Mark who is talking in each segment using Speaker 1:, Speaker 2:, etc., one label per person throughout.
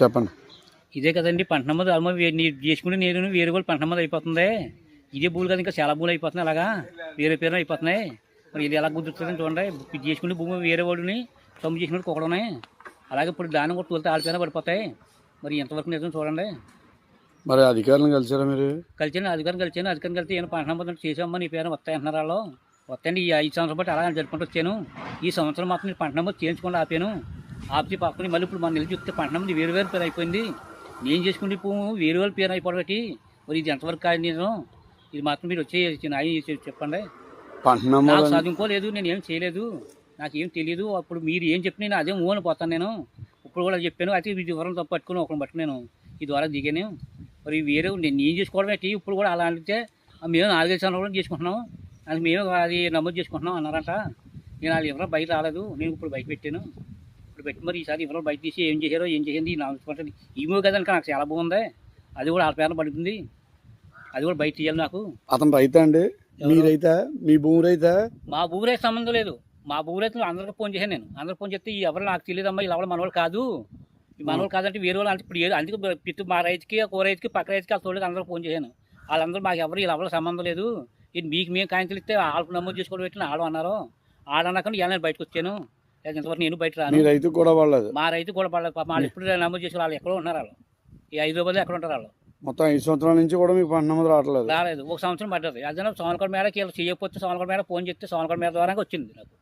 Speaker 1: చెప్పండి.
Speaker 2: ఇదే కదండి పంట నమ్మదు చేసుకుని నేను వేరే వాళ్ళు పంట నమ్మదు అయిపోతుంది. ఇదే భూములు కదా ఇంకా చాలా భూములు అయిపోతున్నాయి అలాగా? వేరే పేరు అయిపోతున్నాయి. మరి ఇది ఎలా కుదురుతుందని చూడండి. ఇది చేసుకునే భూమి వేరే వాడిని సొమ్ము చేసుకుని ఉన్నాయి అలాగే ఇప్పుడు దాన్ని కూడా తోలితే ఆడిపోయినా పడిపోతాయి. మరి ఎంతవరకు నిజం చూడండి.
Speaker 1: మరి అధికారులను కలిసారా మీరు?
Speaker 2: కలిసాను అధికారం కలిసాను. అధికారం కలిసి ఏమైనా పంట నమ్మకం చేసామని నీ పేరు వస్తాయి అంటున్నారు వాళ్ళు. వస్తాయండి ఈ ఐదు సంవత్సరం బట్టి అలా జరుపుకుంటూ వచ్చాను. ఈ సంవత్సరం మాత్రం నేను పంట నమ్మకం చేయించుకుండా ఆపాను. ఆపి పక్కన మళ్ళీ ఇప్పుడు మన నిలిచి పంట నమ్మకం వేరు వేరు పేరు అయిపోయింది. నేను చేసుకునే పువ్వు వేరు వేరు పేరు అయిపోవడం మరి ఇది ఎంతవరకు కాదు నేను? ఇది మాత్రం మీరు వచ్చి ఆయన చెప్పండి. నాకు చదువుకోలేదు నేను ఏం చేయలేదు. నాకు ఏం తెలియదు అప్పుడు మీరు ఏం చెప్పి నేను అదే ఊని పోతాను నేను. ఇప్పుడు కూడా చెప్పాను. అయితే ఇది వివరం తప్పు పట్టుకుని ఒకరిని పట్టుకుని నేను ఈ ద్వారా దిగాను. మరి వేరే నేను ఏం చేసుకోవడం ఏంటి? ఇప్పుడు కూడా అలా అంటే "ఆ, మేము నాలుగైదు సంవత్సరాలు కూడా చేసుకుంటున్నాం. అది మేము అది నమోదు చేసుకుంటున్నాం అన్నారంట. నేను అది ఎవరో బయట రాలేదు. నేను ఇప్పుడు బయట పెట్టాను ఇప్పుడు పెట్టి. మరి ఈసారి ఎవరో బయట తీసి ఏం చేశారో ఏం చేసింది నాకు ఇమో కదండి నాకు చాలా బాగుంది. అది కూడా వాళ్ళ పేరు పడుతుంది. అది కూడా బయట తీయాలి నాకు.
Speaker 1: అతను రైతా అండి. మీ రైతా మీ భూమి రైతా?
Speaker 2: మా ఊరే సంబంధం లేదు. మా ఊరైతే అందరికీ ఫోన్ చేశాను నేను. అందరికి ఫోన్ చేస్తే ఈ ఎవరు నాకు తెలియదమ్మా ఇలా మనవాళ్ళు కాదు. ఈ మనవాళ్ళు కాదంటే వేరే వాళ్ళు అంటే ఇప్పుడు ఏదో అందుకే పిత్తు మా రైతుకి ఒక రైతుకి పక్క రైతుకి ఆ తోడుకి అందరికి ఫోన్ చేశాను. వాళ్ళందరూ మాకు ఎవరు ఇలా ఎవరు సంబంధం లేదు. ఇది మీకు మేము కాయింతలు ఇస్తే వాళ్ళకు నమోదు చేసుకోవడం పెట్టిన ఆడు అన్నారు. ఆడన్నాక ఇలా నేను బయటకు వచ్చాను. ఇంతవరకు నేను బయట
Speaker 1: మీ
Speaker 2: రాను
Speaker 1: రైతు కూడా పడలేదు
Speaker 2: మా రైతు కూడా పడలేదు వాళ్ళు ఎప్పుడు నమోదు చేసుకోవాలి వాళ్ళు ఎక్కడో ఉన్నారు వాళ్ళు. ఈ హైదరాబాద్లో ఎక్కడ ఉంటారు వాళ్ళు?
Speaker 1: మొత్తం ఐదు సంవత్సరాల నుంచి కూడా మీకు పంట నమోదు రావట్లేదు.
Speaker 2: రాలేదు. ఒక సంవత్సరం పడ్డది. అదే సోనకొండ మేడ కీళ్ళు చేయకపోతే సోనకొండ మేడ ఫోన్ చేస్తే సోనకొండ మేడ ద్వారా వచ్చింది నాకు.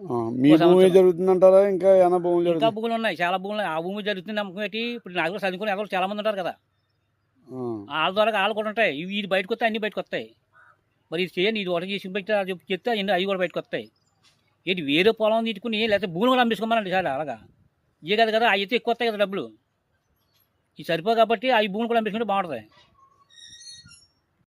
Speaker 1: ఆ, మీ భూమి జరుగుతుందంటారా? ఇంకా ఏమైనా భూములు
Speaker 2: ఇంకా
Speaker 1: జరుగుతుంది
Speaker 2: భూములు ఉన్నాయి. చాలా భూములు. ఆ భూమి జరుగుతుంది నమ్మకం ఏంటి? ఇప్పుడు నాకు చదువుకుని ఎవరు చాలా మంది ఉంటారు కదా. వాళ్ళ ద్వారా వాళ్ళు కూడా ఉంటాయి. ఇవి ఇది బయటకు వస్తాయి అన్ని బయటకు వస్తాయి. మరి ఇది చేయండి ఇది ఒకటి చేసి బయట చెప్తే అన్ని అవి కూడా బయటకు వస్తాయి. ఏంటి వేరే పొలం తీసుకుని లేకపోతే భూములు కూడా అమ్మేసుకోమనండి చాలా అలాగా. ఇవే కదా కదా అవి అయితే ఎక్కువ వస్తాయి కదా డబ్బులు. ఇవి సరిపో కాబట్టి అవి భూములు కూడా అమ్మేసుకుంటే బాగుంటుంది.